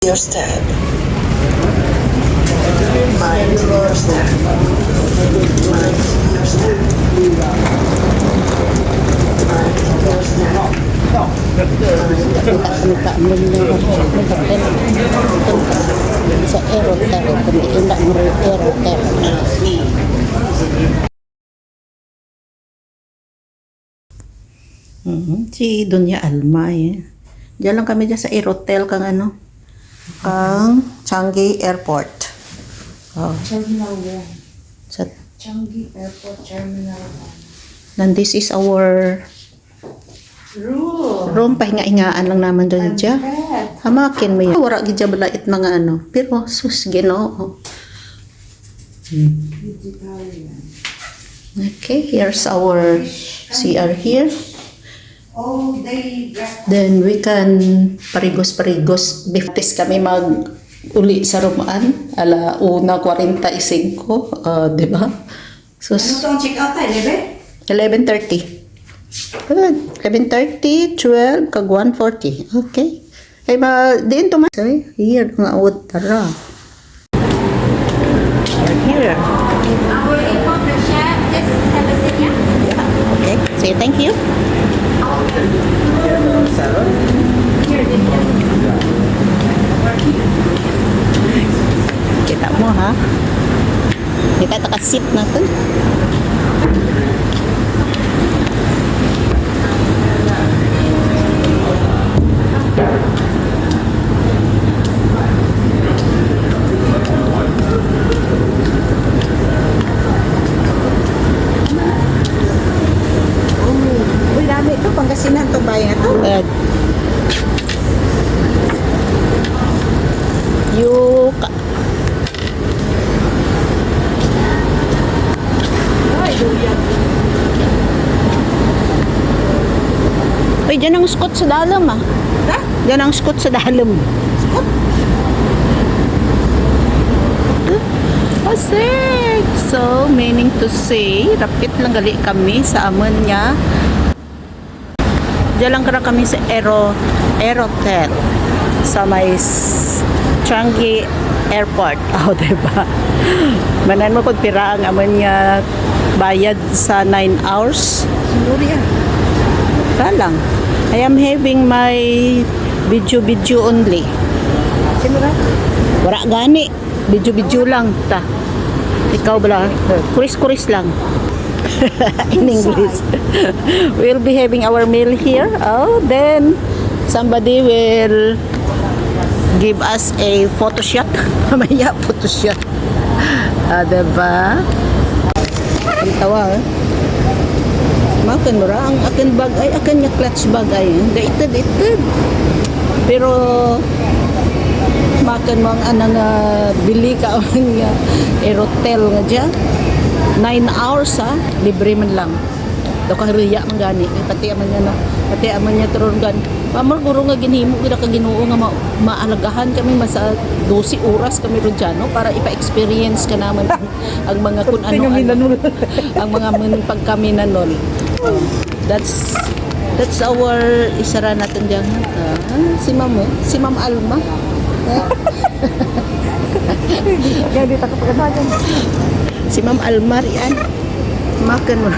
your step. Mind your step. Mind your step. Mind your step. Minta mo hotel. Sa aerotel. Kung ila mo rin aerotel. Mhm, Si Donya Alma eh. Diyan lang kami dyan sa Aerotel kang ano. Kang Changi Airport. Oh, Terminal 1. sa, Changi Airport Terminal nan this is our 1. Room. room. Pahinga-hingaan lang naman doon dyan. Hamakin mo yan. Wara gidya balait mga ano. Pero sus ginoo. Okay, here's our CR here. All day breakfast. Then we can parigos-parigos. Biftis kami mag uli sa rumaan. Ala 1.45. Uh, di ba? So, Ano to ang check out tayo, Lebe? 11.30. Good. 11.30, 12, kag 1.40. Okay. Ay ba, diin to mas. Ay, here, nga awad tara. Here. Our importer chef is Sebastian. Yeah. Okay. Say thank you. Kita mo ha. Kita takasip natin. Uy, Pangasinan to bayan ito. Uh, you ka- Uy, dyan ang skot sa dalam ah. Ha? Dyan ang skot sa dalam. Skot? Pasig! So, meaning to say, rapit lang gali kami sa amon niya. Diyan lang kara kami sa Aero, Aerotel sa may Changi Airport. Oh, diba? Manan mo kung pira ang amon niya bayad sa 9 hours. Siguro yan. Lang. I am having my video-video only. Sino ba? Wala gani. Video-video lang. Ta. Ikaw bala. Kuris-kuris lang. In English. we'll be having our meal here. Oh, then somebody will give us a photo shot. Mamaya photo shot. Ah, diba? Ang tawa eh. Makan mo. Ang akin bag ay, akin niya clutch bag ay. Daitid, itid. Pero makan mo ang anang uh, bili ka ang uh, aerotel nga dyan 9 hours ha? Libre man lang. Daw ka riya man gani. Eh, pati aman niya na pati aman niya turon gan. Pamar guro nga ginhimo gid ka Ginoo nga ma maalagahan kami masa 12 oras kami ron dyan no? Para ipa-experience ka naman ang mga kun ano, ang mga mun pag kami na nun that's that's our isara natin diyan ah, si ma'am oh. si ma'am Alma. Kaya dito ka pagkatagan. Si Ma'am Almar yan. Makan mo.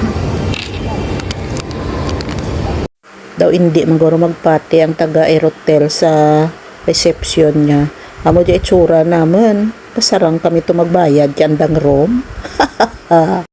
Daw hindi maguro magpati ang taga Aerotel sa reception niya. Amo di itsura naman. Pasarang kami to magbayad kandang room.